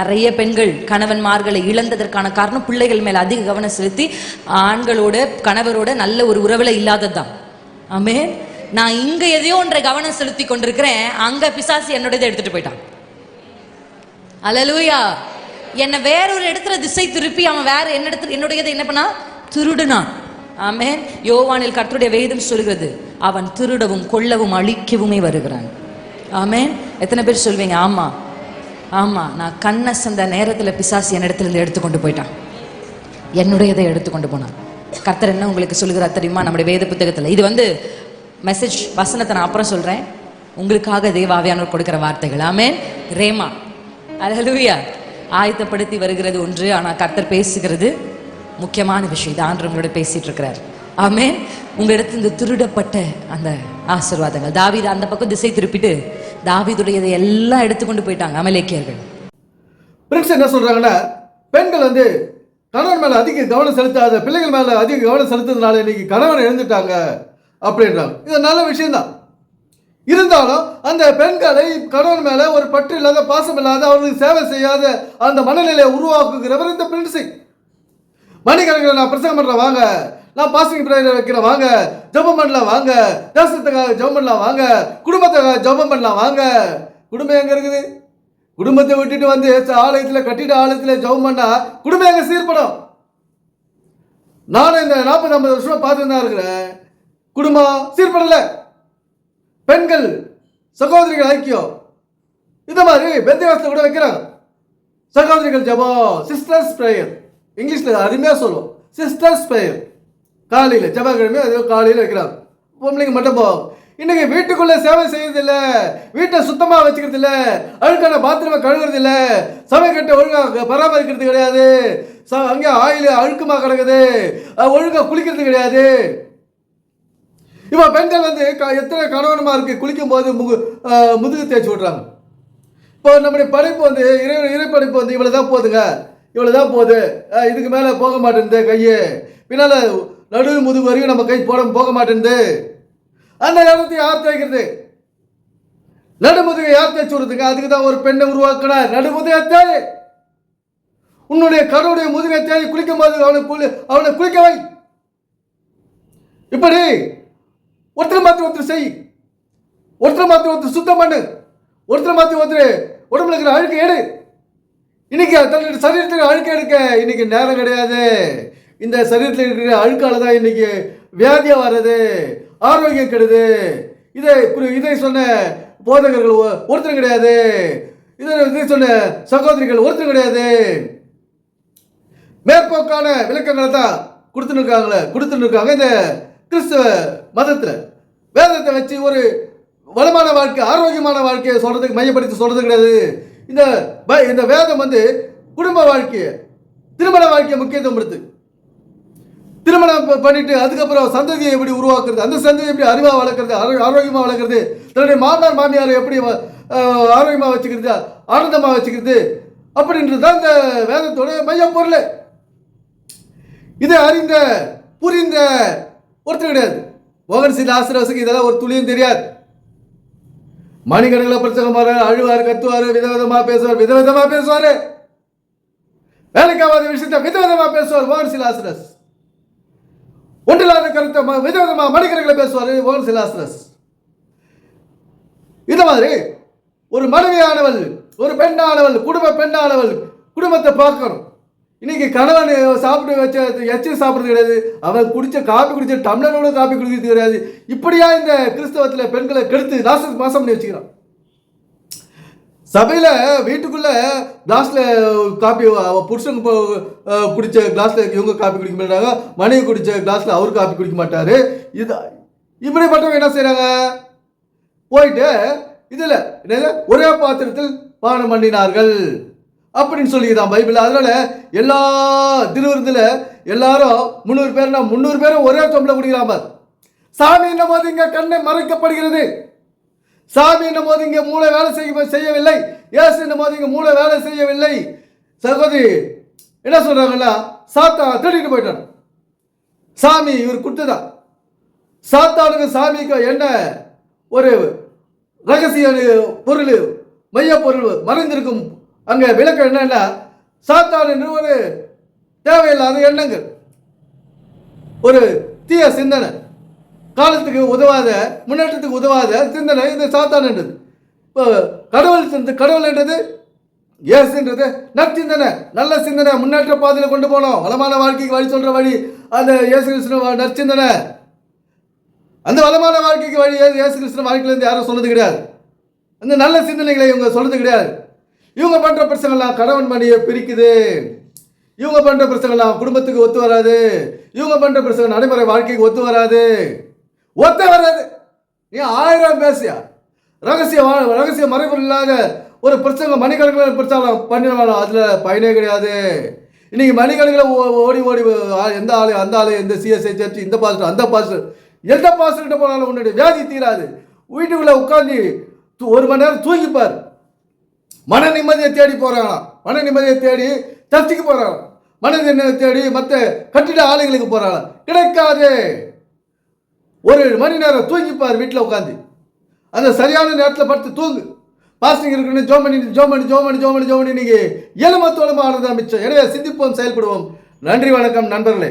நிறைய பெண்கள் கணவன்மார்களை இழந்ததற்கான காரணம் பிள்ளைகள் மேல அதிக கவனம் செலுத்தி ஆண்களோட கணவரோட நல்ல ஒரு உறவுல இல்லாததுதான். ஆமே நான் இங்க எதையோ ஒன்றை கவனம் செலுத்தி கொண்டிருக்கிறேன் அங்க பிசாசு என்னுடைய எடுத்துட்டு போயிட்டான். அலலூயா என்னை வேற ஒரு இடத்துல திசை திருப்பி அவன் வேற என்ன இடத்துல என்னுடையதை என்ன பண்ணா? திருடுனான். ஆமே யோவானில் கர்த்தருடைய வேதம் சொல்கிறது அவன் திருடவும் கொல்லவும் அழிக்கவுமே வருகிறான். ஆமேன் எத்தனை பேர் சொல்வீங்க? ஆமா. ஆமா நான் கண்ணை சந்த நேரத்துல பிசாசு என் இடத்துல இருந்து எடுத்துக்கொண்டு போயிட்டான். என்னுடையதை எடுத்துக்கொண்டு போனான். கர்த்தர் என்ன உங்களுக்கு சொல்லுகிறா தெரியுமா? நம்முடைய வேத புத்தகத்துல. இது வந்து மெசேஜ் வசனத்தை நான் அப்புறம் சொல்றேன். உங்களுக்காக தேவாவியானவர் கொடுக்கிற வார்த்தைகள். ஆமே ரேமா. அல்லேலூயா ஆயத்தப்படுத்தி வருகிறது ஒன்று ஆனா கர்த்தர் பேசுகிறது முக்கியமான விஷயம். இது ஆண்டு உங்களோட பேசிட்டு இருக்கிறார். ஆமே உங்களிடத்து இந்த திருடப்பட்ட அந்த ஆசீர்வாதங்கள். தாவித அந்த பக்கம் திசை திருப்பிட்டு தாவிதுடையதை எல்லாம் எடுத்துக்கொண்டு போயிட்டாங்க அமலேக்கியர்கள். பிரிக்ஸ் என்ன சொல்கிறாங்கன்னா பெண்கள் வந்து கணவன் மேலே அதிக கவனம் செலுத்தாத பிள்ளைகள் மேலே அதிக கவனம் செலுத்துறதுனால இன்னைக்கு கணவன் எழுந்துட்டாங்க அப்படின்றாங்க. இது நல்ல விஷயம்தான். இருந்தாலும் அந்த பெண்களை கணவன் மேலே ஒரு பற்று இல்லாத பாசம் இல்லாத அவர்களுக்கு சேவை செய்யாத அந்த மனநிலையை உருவாக்குகிறவர் இந்த பிரின்ஸை மணிக்கணக்கில் நான் பிரசங்கம் பண்ணுறேன் வாங்க. நான் பாசிங் பிரேயர் வைக்கிறேன் வாங்க ஜெபம் பண்ணலாம் வாங்க தேசத்துக்காக ஜெபம் பண்ணலாம் வாங்க குடும்பத்துக்காக ஜெபம் பண்ணலாம் வாங்க. குடும்பம் எங்க இருக்குது? குடும்பத்தை விட்டுட்டு வந்து ஆலயத்தில் கட்டிட ஆலயத்தில் ஜெபம் பண்ணா குடும்பம் எங்க சீர்படும்? நானும் இந்த நாற்பது ஐம்பது வருஷம் பார்த்துட்டு தான் இருக்கிறேன். குடும்பம் சீர்படல. பெண்கள் சகோதரிகள் ஐக்கியம். இந்த மாதிரி பெந்தவாசத்தில் கூட வைக்கிறாங்க சகோதரிகள் ஜெபம் சிஸ்டர்ஸ் ப்ரேயர் இங்கிலீஷில் அருமையாக சொல்லுவோம். சிஸ்டர்ஸ் ப்ரேயர் காலையில் செவ்வாய்க்கிழமை அது காலையில் வைக்கிறாங்க பொம்பளைங்க மட்டும் போகும் இன்னைக்கு வீட்டுக்குள்ள சேவை செய்யறது இல்ல வீட்டை சுத்தமா வச்சுக்கிறது இல்ல அழுக்கான பாத்ரூமை கழுவுறது இல்ல சமைக்கட்டை ஒழுங்கா பராமரிக்கிறது கிடையாது. ச- அங்க ஆயில் அழுக்குமா கிடக்குது. ஒழுங்காக ஒழுங்கா குளிக்கிறது கிடையாது. இப்போ பெண்கள் வந்து க- எத்தனை கணவனமாக இருக்கு? குளிக்கும் போது முகு முதுகு தேய்ச்சி விட்றாங்க. இப்போ நம்முடைய படைப்பு வந்து இறை இறைப்படைப்பு வந்து இவ்வளோ தான் போகுதுங்க இவ்வளோ தான் போகுது இதுக்கு மேலே போக மாட்டேங்குது கையை. பின்னால் நடு முதுகு வரையும் நம்ம கை போட போக மாட்டேங்குது அந்த இடத்தை யார் தேய்க்கிறது நடுமுதுகை யார் தேய்ச்சி விடுறதுங்க அதுக்கு தான் ஒரு பெண்ணை உருவாக்கினார். நடுமுதுகை தேய் உன்னுடைய கருவுடைய முதுகை தேடி குளிக்கும் போது அவனை குளி அவனை குளிக்க வை. இப்படி ஒருத்தர் மாற்றி ஒருத்தர் செய். ஒருத்தர் மாற்றி ஒருத்தர் சுத்தம் பண்ணு. ஒருத்தர் மாற்றி ஒருத்தர் உடம்புல இருக்கிற அழுக்கு எடு. இன்னைக்கு தன்னுடைய சரீரத்தில் அழுக்க எடுக்க இன்னைக்கு நேரம் கிடையாது. இந்த சரீரத்தில் இருக்கிற அழுக்கால தான் இன்னைக்கு வியாதியாக வர்றது ஆரோக்கியம் கெடுது. இதை இதை சொன்ன போதகர்கள் ஒ- ஒருத்தர் கிடையாது. இதை இதை சொன்ன சகோதரிகள் ஒருத்தர் கிடையாது. மேற்போக்கான விளக்கங்களை தான் கொடுத்துன்னு இருக்காங்களே கொடுத்துன்னு இருக்காங்க இந்த கிறிஸ்தவ மதத்தில். வேதத்தை வச்சு ஒரு வளமான வாழ்க்கை ஆரோக்கியமான வாழ்க்கையை சொல்றதுக்கு மையப்படுத்தி சொல்றது கிடையாது. இந்த ப- இந்த வேதம் வந்து குடும்ப வாழ்க்கையை திருமண வாழ்க்கையை முக்கியத்துவம் கொடுத்து திருமணம் பண்ணிட்டு அதுக்கப்புறம் சந்ததியை எப்படி உருவாக்குறது? அந்த சந்ததியை எப்படி அறிவாக வளர்க்குறது? ஆரோக்கியமாக வளர்க்குறது? தன்னுடைய மாமனார் மாமியாரை எப்படி ஆரோக்கியமாக வச்சுக்கிறது? ஆனந்தமாக வச்சுக்கிறது? அப்படின்றது தான் இந்த வேதத்தோட மைய பொருள் இதை அறிந்த புரிந்த ஒருத்தர் கிடையாது. மோகன் சிங் ஆசிரவசுக்கு இதெல்லாம் ஒரு துளியும் தெரியாது. மணிக்கணக்கில் பிரச்சனை அழுவார் கத்துவார் விதவிதமாக பேசுவார் விதவிதமாக பேசுவார். வேலைக்காவாத விஷயத்தை விதவிதமாக பேசுவார் மோகன் ஆசிரஸ் ஒன்றில்லாத கருத்தை விதவிதமாக மனிதர்களை பேசுவார் மோகன் சிலாசிரஸ் இந்த மாதிரி ஒரு மனைவியானவள் ஒரு பெண்ணானவள் குடும்ப பெண்ணானவள் குடும்பத்தை பார்க்கணும். இன்னைக்கு கணவன் சாப்பிட்டு வச்ச எச்சு சாப்பிட்றது கிடையாது. அவன் குடிச்ச காப்பி குடிச்ச டம்ளரோட காப்பி குடிக்கிறது கிடையாது. இப்படியா இந்த கிறிஸ்தவத்தில் பெண்களை கெடுத்து நாசம் மாசம் பண்ணி வச்சுக்கிறான். சபையில் வீட்டுக்குள்ள கிளாஸில் காப்பி அவ புருஷன் குடிச்ச கிளாஸில் இவங்க காப்பி குடிக்க மாட்டாங்க. மனைவி குடிச்ச கிளாஸில் அவர் காப்பி குடிக்க மாட்டாரு. இது இப்படிப்பட்டவங்க என்ன செய்கிறாங்க போயிட்டு இதில் என்னது? ஒரே பாத்திரத்தில் பானம் பண்ணினார்கள். அப்படின்னு சொல்லிக்கிறான் பைபிள். அதனால எல்லா திருவிருந்தில் எல்லாரும் முந்நூறு பேர்னா முந்நூறு பேரும் ஒரே சொம்பில் குடிக்கிறான் சாமி என்னும் போது இங்கே கண்ணை மறைக்கப்படுகிறது? சாமி என்னும் போது இங்கே மூளை வேலை செய்ய செய்யவில்லை. இயேசு என்னும் போது இங்கே மூளை வேலை செய்யவில்லை. சகோதரி என்ன சொல்கிறாங்கன்னா சாத்தா திருடிட்டு போயிட்டான். சாமி இவர் கொடுத்ததான் சாத்தானுக்கு சாமிக்கு என்ன ஒரு ரகசிய பொருள் மைய பொருள் மறைந்திருக்கும். அங்கே விளக்கம் என்னன்னா சாத்தான் என்று ஒரு தேவையில்லாத எண்ணங்கள். ஒரு தீய சிந்தனை. காலத்துக்கு உதவாத முன்னேற்றத்துக்கு உதவாத சிந்தனை இந்த சாத்தான்ன்றது இப்போ கடவுள் சிந்த கடவுள் என்றது இயேசுன்றது நற்சிந்தனை நல்ல சிந்தனை முன்னேற்ற பாதையில் கொண்டு போனோம். வளமான வாழ்க்கைக்கு வழி சொல்கிற வழி அந்த இயேசு கிருஷ்ண நற்சிந்தனை அந்த வளமான வாழ்க்கைக்கு வழி இயேசு கிருஷ்ண வாழ்க்கையிலேருந்து யாரும் சொன்னது கிடையாது. அந்த நல்ல சிந்தனைகளை இவங்க சொல்றது கிடையாது. இவங்க பண்ணுற பிரச்சனைலாம் கணவன் மணியை பிரிக்குது. இவங்க பண்ணுற பிரச்சனைலாம் குடும்பத்துக்கு ஒத்து வராது. இவங்க பண்ணுற பிரச்சனை நடைமுறை வாழ்க்கைக்கு ஒத்து வராது. ஒத்த வராது. நீ ஆயிரம் பேசியா? ரகசிய வா- ரகசிய மறைபொருள் இல்லாத ஒரு பிரச்சனை மணிக்கணக்கில் பிரச்சனை பண்ணினாலும் அதில் பயனே கிடையாது. இன்னைக்கு மணிக்கணக்கில் ஓ- ஓடி ஓடி எந்த ஆளு அந்த ஆளு எந்த சிஎஸ்ஐ சர்ச் இந்த பாஸ்டர் அந்த பாஸ்டர் எந்த பாஸ்டர்கிட்ட போனாலும் உன்னுடைய வியாதி தீராது. வீட்டுக்குள்ளே உட்காந்து ஒரு மணி நேரம் தூங்கிப்பார். மன நிம்மதியை தேடி போகிறாங்களாம் மன நிம்மதியை தேடி சர்ச்சுக்கு போகிறாங்களாம் மன நிம்மதியை தேடி மற்ற கட்டிட ஆலைகளுக்கு போகிறாங்களாம் கிடைக்காது. ஒரு மணி நேரம் தூங்கிப்பார் வீட்டில் உட்காந்து அந்த சரியான நேரத்தில் படுத்து தூங்கு. பாசிங் இருக்குன்னு ஜோம் பண்ணி ஜோம் பண்ணி ஜோம் பண்ணி ஜோம் பண்ணி ஜோம் பண்ணி ஆனது மிச்சம். எனவே சிந்திப்போம் செயல்படுவோம். நன்றி வணக்கம் நண்பர்களே.